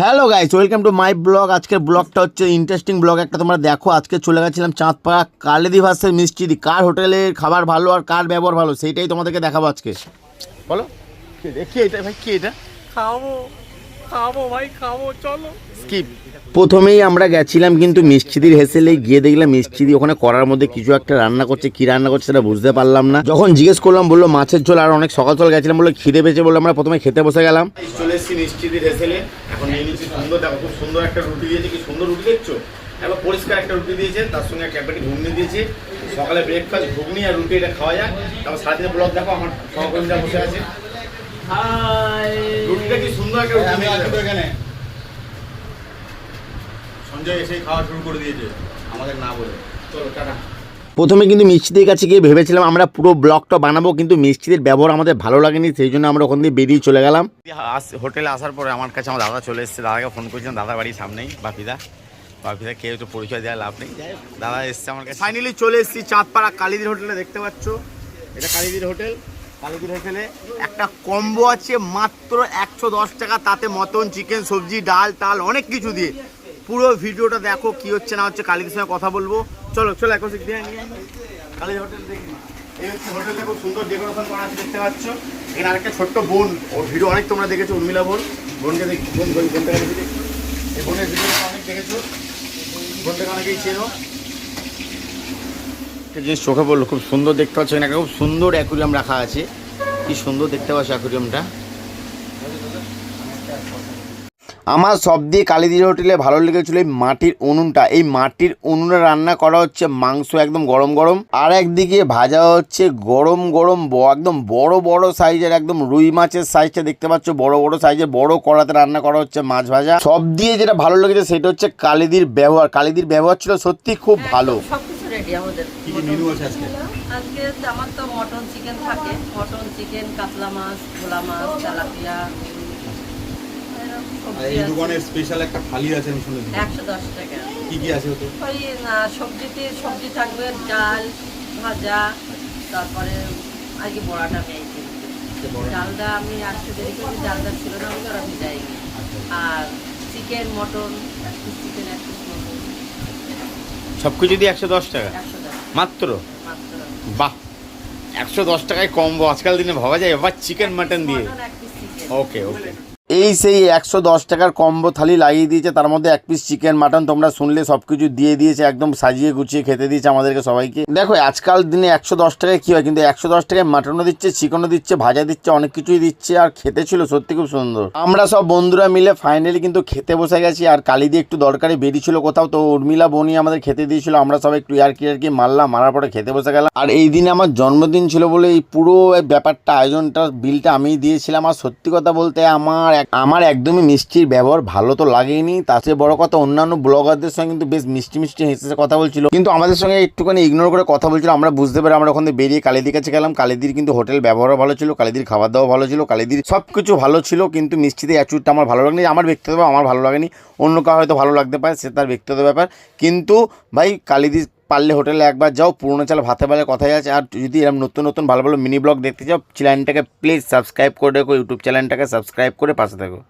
Hello guys welcome to my blog আজকের ব্লগটা হচ্ছে ইন্টারেস্টিং ব্লগ একটা তোমরা দেখো, আজকে চলে গেছিলাম চাঁদপাড়া কালেদি মিষ্টি দি। কার হোটেলের খাবার ভালো আর কার ব্যবহার ভালো, সেইটাই তোমাদেরকে দেখাবো আজকে। বলো কি এটা ভাই, কি এটা? খাব। খাব ভাই খাব চলো। স্কিপ। প্রথমেই আমরা গেছিলাম কিন্তু মিষ্টিদির হেসেলে গিয়ে দেখলাম মিষ্টিদি ওখানে করার মধ্যে কিছু একটা রান্না করছে কি রান্না করছে সেটা বুঝতে পারলাম না। যখন জিজ্ঞেস করলাম বলল মাছের ঝোল আর অনেক সকাল সকাল গেছিলাম বলল খিদে পেয়েছে বলে আমরা প্রথমে খেতে বসে গেলাম। চলে এসেছি মিষ্টিদির হেসেলে। এখন নিয়ে নিচ্ছি সুন্দর দেখো খুব সুন্দর একটা রুটি দিয়েছে কি সুন্দর রুটি দেখছ? একবার পরিষ্কার একটা রুটি দিয়েছে তার সঙ্গে একটা প্যাকেট ঘুগনি দিয়েছে। সকালে ব্রেকফাস্ট ঘুগনি আর রুটি এটা খাওয়া যাক। তারপর সারাদিনের ব্লগ দেখো আমার সহকর্মীরা বসে আছে। রুটিটা কি সুন্দর আমি আছি তো এখানে। সঞ্জয় এসে খাওয়া শুরু করে দিয়েছে আমাদের না বলে। চলো টাটা। প্রথমে কিন্তু মিষ্টিদের কাছে গিয়ে ভেবেছিলাম আমরা পুরো ব্লগটা বানাবো কিন্তু মিষ্টিদের ব্যবহার আমাদের ভালো লাগেনি সেই জন্য আমরা ওখান দিয়ে বেরিয়ে চলে গেলাম। হোটেলে আসার পরে আমার কাছে আমার দাদা চলে এসেছে দাদাকে ফোন করেছিলাম দাদা বাড়ির সামনেই বাপিদা। বাপিদা কেউ তো পরিচয় দেওয়া লাভ নেই। দাদা এসছে আমার কাছে। ফাইনালি চলে এসেছি চাঁদপাড়া কালিদির হোটেলে দেখতে পাচ্ছ। এটা কালিদির হোটেল। একটা কম্বো আছে মাত্র একশো দশ টাকা, তাতে মটন চিকেন সবজি, ডাল টাল অনেক কিছু দিয়ে। পুরো ভিডিওটা দেখো কি হচ্ছে না হচ্ছে, কালিদির সঙ্গে কথা বলব। চলো চলো, এখন নিয়ে হোটেল দেখি। এই হচ্ছে সুন্দর ডেকোরেশন করা দেখতে পাচ্ছ। এখানে আরেকটা ছোট্ট বোন ভিডিও অনেক তোমরা দেখেছ, উর্মিলা বোন। বোনকে ভিডিও অনেক দেখেছ। অনেকেই চেনো। একটা জিনিস চোখে পড়ল খুব সুন্দর দেখতে পাচ্ছ এখানে একটা খুব সুন্দর অ্যাকুরিয়াম রাখা আছে। কি সুন্দর দেখতে পাচ্ছ অ্যাকুরিয়ামটা। আমার সব দিয়ে কালীদির হোটেলে ভালো লেগেছিল এই মাটির উনুনটা। এই মাটির উনুনে রান্না করা হচ্ছে মাংস একদম গরম গরম। আর একদিকে ভাজা হচ্ছে গরম গরম একদম বড় বড় সাইজের একদম রুই মাছের সাইজটা দেখতে পাচ্ছ। বড় বড় সাইজের বড় কড়াতে রান্না করা হচ্ছে মাছ ভাজা। সব দিয়ে যেটা ভালো লেগেছে সেটা হচ্ছে কালীদির ব্যবহার। কালীদির ব্যবহার ছিল সত্যি খুব ভালো। সবকিছু রেডি আমাদের। মেনু আছে আজকে? আজকে আমার তো মটন চিকেন থাকে। মটন চিকেন কাতলা মাছ ভোলা মাছ তেলাপিয়া এরকম এই দোকানের স্পেশাল একটা থালি আছে আমি শুনেছি। একশো দশ টাকা। কি কি আছে ওতে? ওই সবজিতে সবজি থাকবে ডাল ভাজা তারপরে আজকে বড়াটা। ডালটা আমি আসতে দেরি করি ডালটা ছিল না বলে ওরা আর চিকেন মটন এক পিস চিকেন এক পিস মটন। সব কিছু দিয়ে একশো দশ টাকা? মাত্র? বাহ। একশো দশ টাকায় কমবো আজকাল দিনে ভাবা যায় এবার চিকেন মাটন দিয়ে। ওকে ওকে এই সেই একশো দশ টাকার কম্বো থালি লাগিয়ে দিয়েছে। তার মধ্যে এক পিস চিকেন মাটন তোমরা শুনলে সব কিছু দিয়ে দিয়েছে, একদম সাজিয়ে গুছিয়ে খেতে দিয়েছে আমাদেরকে সবাইকে। দেখো, আজকাল দিনে একশো দশ টাকায় কী হয়? কিন্তু একশো দশ টাকায় মাটনও দিচ্ছে চিকেনও দিচ্ছে, ভাজা দিচ্ছে, অনেক কিছুই দিচ্ছে, আর খেতে ছিল সত্যি খুব সুন্দর। আমরা সব বন্ধুরা মিলে ফাইনালি কিন্তু খেতে বসে গেছি, আর কালি দিয়ে একটু দরকারি বেরিয়েছিল কোথাও, তো উর্মিলা বনি আমাদের খেতে দিয়েছিল, আমরা সবাই একটু ইয়ার কি আর কি মারলাম, মারার পরে খেতে বসে গেলাম। আর এই দিনে আমার জন্মদিন ছিল বলে এই পুরো ব্যাপারটা আয়োজনটা বিলটা আমি দিয়েছিলাম, আর সত্যি কথা বলতে আমার আমার একদমই মিষ্টির ব্যবহার ভালো তো লাগেনি তার চেয়ে বড় কথা অন্যান্য ব্লগারদের সঙ্গে কিন্তু বেশ মিষ্টি মিষ্টি হেসে কথা বলছিল। কিন্তু আমাদের সঙ্গে একটুখানি ইগনোর করে কথা বলছিল, আমরা বুঝতে পারি আমরা ওখানে বেরিয়ে কালিদির কাছে গেলাম। কালিদির কিন্তু হোটেল ব্যবহারও ভালো ছিল, কালিদির খাবার দাওয়া ভালো ছিল, কালিদির সব কিছু ভালো ছিল, কিন্তু মিষ্টিতে অ্যাচুরটা আমার ভালো লাগেনি। আমার ব্যক্তিগত আমার ভালো লাগেনি। অন্য কারও হয়তো ভালো লাগতে পারে, সে তার ব্যক্তিগত ব্যাপার। কিন্তু ভাই, কালিদির পারলে হোটেলে একবার যাও, পুরনো চাল ভাতে বেলা কথাই আছে। আর যদি এরকম নতুন নতুন ভালো ভালো মিনি ব্লগ দেখতে চাও চ্যানেলটাকে প্লিজ সাবস্ক্রাইব করে দেখো ইউটিউব চ্যানেলটাকে সাবস্ক্রাইব করে পাশে থাকো।